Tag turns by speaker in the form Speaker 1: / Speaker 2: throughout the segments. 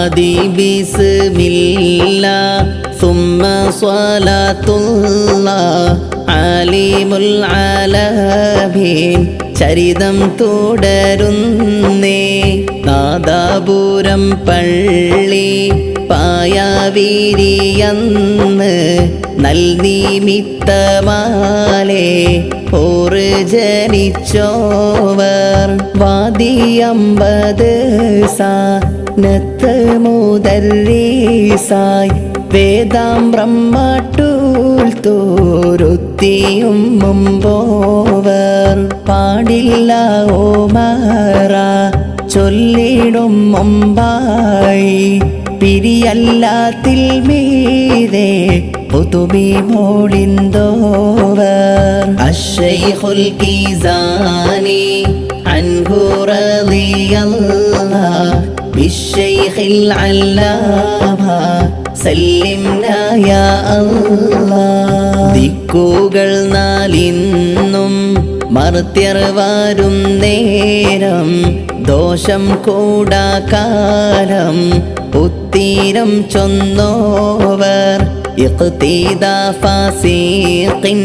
Speaker 1: آدي بسم الله ثم صلاة الله عالم العالمين ചരിതം തുടരുന്നേ നാദാപുരം പള്ളി പായാവിരിയന്ന് നൽനിമിത്തമാലേ ഓറ് ജനിച്ചോവർ വാദിയമ്പത് സാനത്ത് മുതരീസായി വേദാം ബ്രഹ്മാട്ടൂൽ തോരുത്തിയും മുമ്പോവർ പാടില്ല ഓമറ ചൊല്ലിടും മുമ്പായി പിരിയല്ലാത്തിൽ മീതെ പുതുബി മോളിന്തോവർ അഷൈഖുൽ കീസാനി അൻഹു റളിയല്ലാഹ് بالشيخ العلامة സല്ലിംന യാ അല്ലാഹ് ദിക്കുകൾ നാലിന്നും മർത്യർ വാരും നേരം ദോഷം കൂടാകാലം ഉത്തീരം ചൊന്നോവർ ഇഖ്തീദാ ഫാസീഖിൻ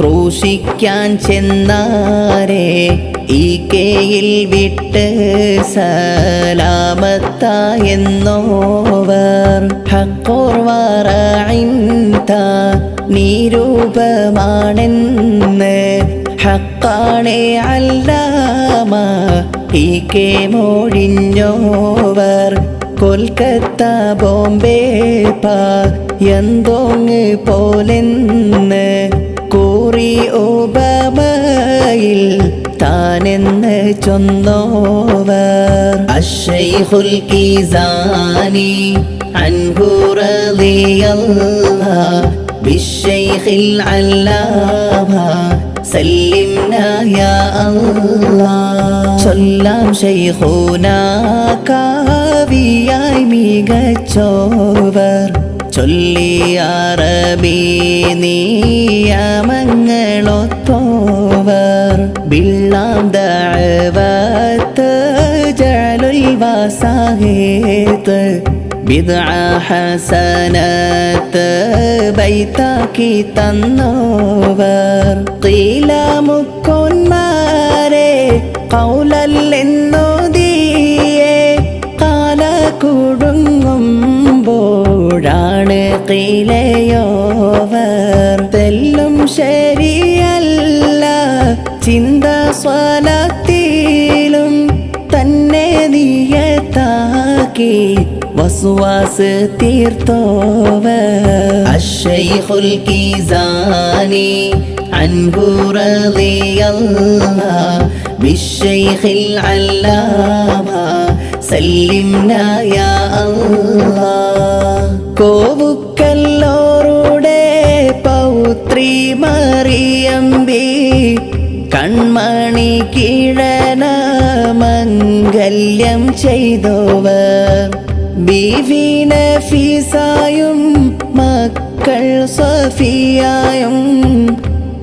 Speaker 1: ക്രൂശിക്കാൻ ചെന്നാരെ ഈ കേയിൽ വിട്ട് സലാമത്തായെന്നോവർ ഹക്കോർവാറിന്ത നീരൂപമാണെന്ന് ഹക്കാണെ അല്ലാമ. ഈ കെ മോഴിഞ്ഞോവർ കൊൽക്കത്ത ബോംബെ പാ. എന്തോങ് പോലെന്ന് കൂറി ഓബമയിൽ താനെന്ന് ചൊന്നോവർ. അഷൈഹുൽ കീസാനി അൻഹുറിയല്ല ബിഷൈഹിൽ അല്ലാമ സല്ലിംനാ യാ അല്ലാഹ് സല്ലാം ശൈഖുനാക കവിയായി മികച്ചോവർ. ചൊല്ലിയാറബി നീയമങ്ങളൊത്ത നിയമങ്ങളൊത്തോവർ ബിള്ളാം ദഅവത്ത് ജഅലുൽ വസാഹിത്ത് ബിദ്അ ഹസനത്ത് ബൈത്താക്കി തന്നോവർ ഖീല മുക്കൊന്മാരെ കൗലല്ലെന്നോദിയേ കാല കുടുങ്ങുമ്പോഴാണ് കീലയോവർ തെല്ലും ശരിയല്ല ചിന്ത സ്വലത്തിലും തന്നെ നിയത്താക്കി വസുവാസ് തീർത്തോവർ അഷൈഖുൽ കീസാനി അൻഹു റളിയല്ലാഹ് بالشيخ العلامة سلمنا يا الله കോവുക്കല്ലോറുടെ മംഗല്യം ചെയ്തോവർ. ബീവീന ഫീസായും മക്കൾ സഫിയായും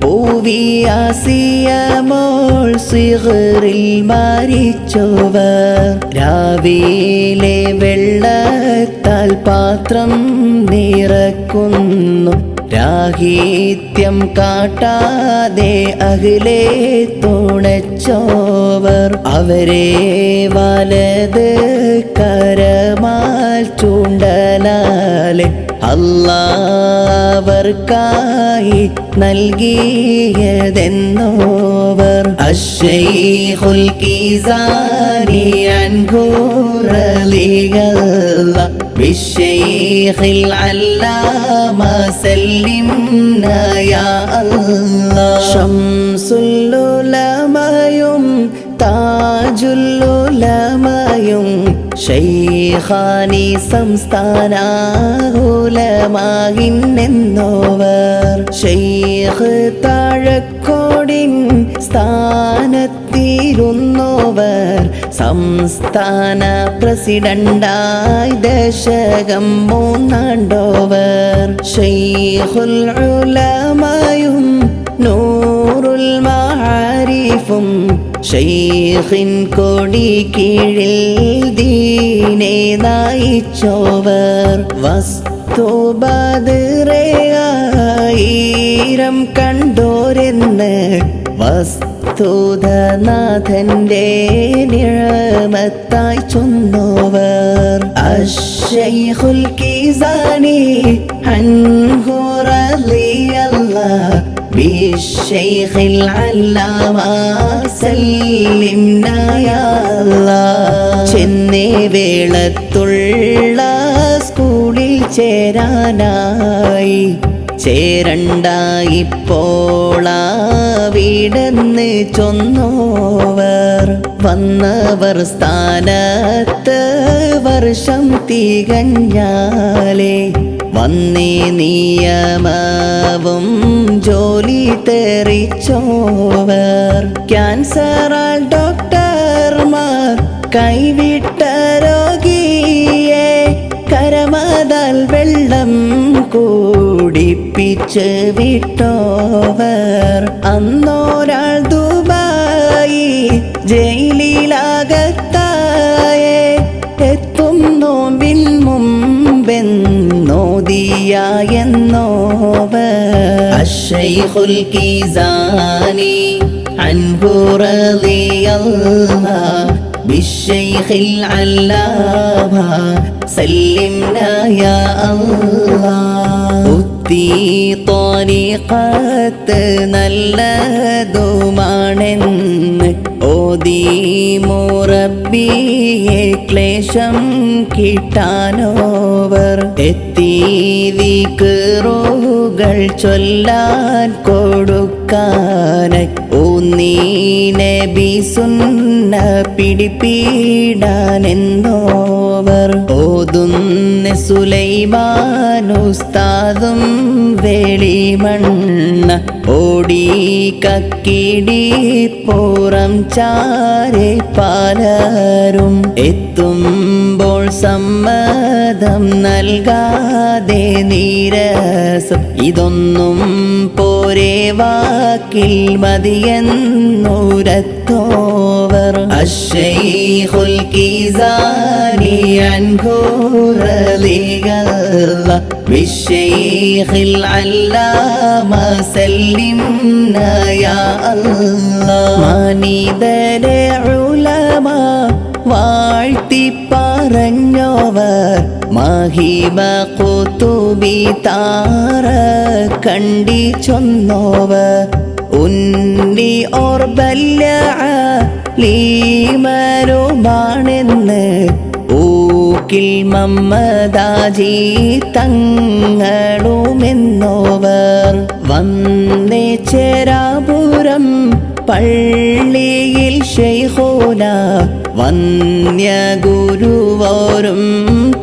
Speaker 1: പൂവിയാസിയമോൾ സിഹറിൽ മരിച്ചോവർ. രാവിലെ വെള്ളത്താൽ പാത്രം നിറക്കുന്നു. രാഹിത്യം കാട്ടാതെ അകലെ തുണച്ചോവർ. അവരെ വലത് കരമാൽ തങ്ങളെ അല്ലാവർക്കായി നൽകിയതെന്നോവർ. അശ്ശൈഹുൽ കീസാനി അൻകൂറലികള ബിശ്ശൈഖിൽ അല്ലാമ സല്ലിംന യാ അല്ലാ. ശംസുൽ ഉലമയും താജുൽ ഷെയ്ഖാനി സംസ്ഥാന ഉലമാകിന്നെന്നോവർ ഷെയ്ഖ് താഴക്കോടിൻ സ്ഥാനത്തിരുന്നോവർ. സംസ്ഥാന പ്രസിഡന്റായി ദശകം മൂന്നാണ്ടോവർ. ഷെയ്ഖുൽ ഉലമായും നൂറുൽ മഹാരിഫും ഷെയ്ഖിൻ കൊടി കീഴിൽ ദീനെ നയിച്ചോവർ വസ്തുബതിറയായിരം കണ്ടോരെന്ന് വസ്തുതനാഥന്റെ നിഴമത്തായി ചൊന്നോവർ. അഷൈഹുൽ കിസാനി അൻഹു റളിയല്ലാഹ് بالشيخ العلامة سلمنا يا الله ചെന്നേ വേളത്തുള്ള സ്കൂളിൽ ചേരാനായി ചേരണ്ടായിപ്പോളാവിടെന്ന് ചൊന്നോവർ വന്നവർ സ്ഥാനത്ത് വർഷം തികഞ്ഞാലേ വന്നേ നിയമവും ജോലി തെറിച്ചോവർ. ക്യാൻസറാൽ ഡോക്ടർമാർ കൈവിട്ട രോഗിയെ കരമതാൽ വെള്ളം കൂടിപ്പിച്ച് വിട്ടോവർ. അന്നൊരാൾ ദുബായി ജയിലിലാകത്തായേ മുമ്പെന്നോദിയായെന്നോവർ അഷൈഖുൽ കീസാനി അൻഹു റളിയല്ലാഹ് بالشيخ العلامة سلمنا يا الله ബുദ്ധി തോനിക്കത്ത് നല്ലതുമാണെന്ന് ഓതി മുറബിയെ ക്ലേശം കിട്ടാനോവർ. എത്തി വികറുകൾ ചൊല്ലാൻ കൊടുക്കാൻ ഊന്നീ ബിസുന്ന പിടിപ്പീടാനെന്നോവർ ഓതുന്ന സുലൈവാനുസ്താദും വെളിമണ്ണ ഓടി കക്കിടി പുറം ചാരെ പാലാരും. എത്തുമ്പോൾ സമ്മതം നൽകാതെ നീരസം. ഇതൊന്നും പോരെ വാക്കിൽ മതിയെന്നൂരത്തോവർ. അശ്ശൈഹുൽ കിസാനി അൻഘോറലികൾ വിശ്ശൈഖിൽ അല്ലാമ അലിംനയ മനിതരെ ഉലമ വാഴ്ത്തി പറഞ്ഞോവർ മഹിമ കുത്തുബി താറ കണ്ടി ചൊന്നോവർ. ഉന്നി ഓർബല്ല ലീമരുമാണെന്ന് ൂക്കിൽ മമ്മദാജി തങ്ങളുമെന്നോവർ. വന്നേ ചേരാപുരം പള്ളിയിൽ ശൈഹോല വന്യ ഗുരുവോരും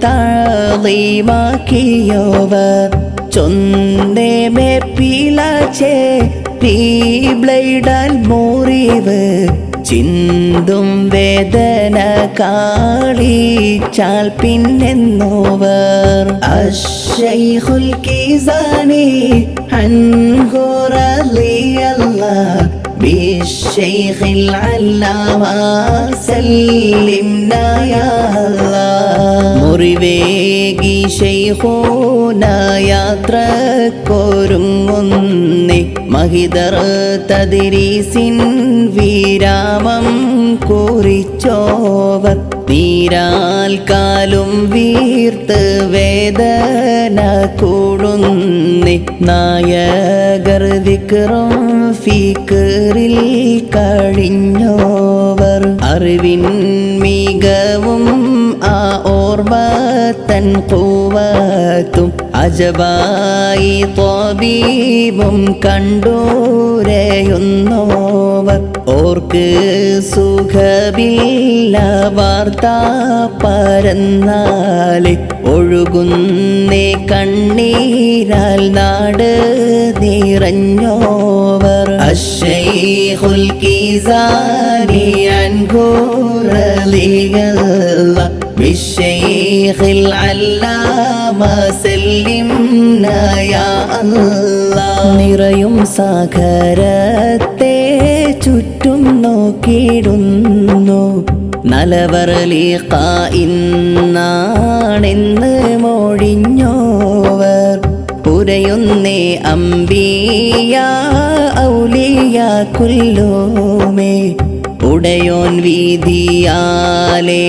Speaker 1: താളിമാക്കിയോവർ ചൊന്തേ മേപ്പിലാച്ചേ ബ്ലൈഡാൽ മോറിവ്. ചിന്തും വേദന കാളിച്ചാൽ പിന്നെന്നോവർ അഷൈഖുൽ കീസാനി അൻഹുറലിയല്ലാഹ് بالشيخ العلامة سلمنا يا الله മുറിവേകി ശൈഖൂന യാത്രക്കൊരുങ്ങുന്നി മഹിതർ തതിരീസിൻ വിരാമം കുറിച്ചോവർ. നീരാൽ കാലും വീർത്ത് വേദന കൂടുന്നി. നായകർ വിക്രം ഫിക്കറിൽ കഴിഞ്ഞോവർ. അറിവിൻ കൂവത്തും അജബായി തോബീബും കണ്ടൂരയുന്നോവർ ഓർക്ക് സുഖമില്ല വാർത്ത പരന്നാലെ. ഒഴുകുന്നേ കണ്ണീരാൽ നാട് നിറഞ്ഞോവർ. അഷൈഖുൽ കീസാനി അൻകൂറലികള بالشيخ العلامة سلمنا يا الله നിറയും സാഗരത്തെ ചുറ്റും നോക്കിയിടുന്നു നലവർ ലീഖ ഇന്നാണെന്ന് മൊഴിഞ്ഞോവർ പുരയുന്നേ അമ്പിയ ഔലിയ കുല്ലോമേ ഉടയോൻ വീതിയാലേ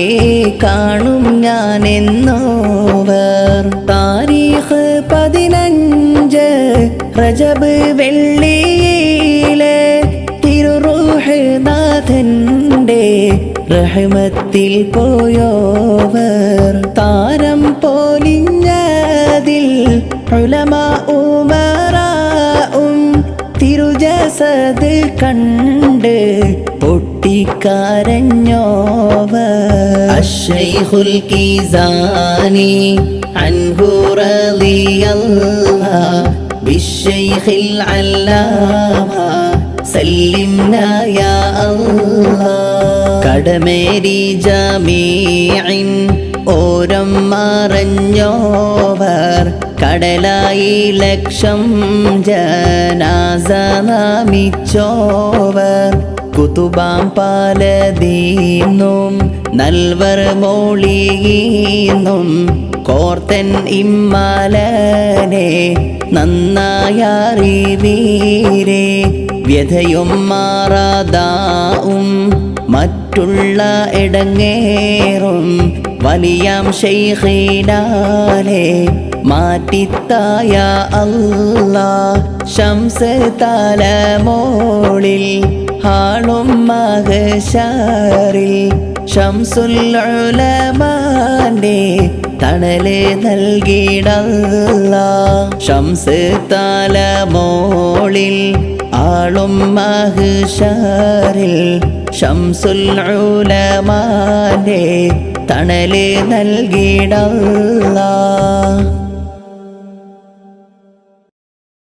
Speaker 1: കാണും ഞാൻ എന്നോവർ താരീഖ് പതിനഞ്ച് റജബ് വെള്ളിയിലെ തിരുറുഹനാഥന്റെ റഹ്മത്തിൽ പോയോവർ. താരം പോലിഞ്ഞതിൽ ഉലമ ഉമറാവും തിരുജസത് കണ്ട് പൊട്ടിക്കരഞ്ഞോവർ അഷൈഹുൽ കീസാനി അൻഹു റളിയല്ലാഹ് بالشيخ العلامة سلمنا يا الله കടമേരി ജമീഇൻ ഓരം മറഞ്ഞോവർ കടലായി ലക്ഷം ജനാസ നാമിച്ചോവർ കുതുബാം പാലതീന്നും നൽവർ മോളിയും കോർത്തൻ ഇമ്മാലനെ നന്നായറിവീരെ. വ്യഥയും മാറാതാവും മറ്റുള്ള ഇടങ്ങേറും വലിയാം ഷെയ്ഖിനാലെ മാറ്റിത്തായ അല്ലാ തല തലമോളിൽ ഹാളും മകശാറിൽ ഷംസുല്ലമാന്റെ തണൽ ശംസ ഷംസ് തലമോളിൽ ആളും മഹുഷാറിൽ ഷംസുൽ തണലെ നൽകിടല്ല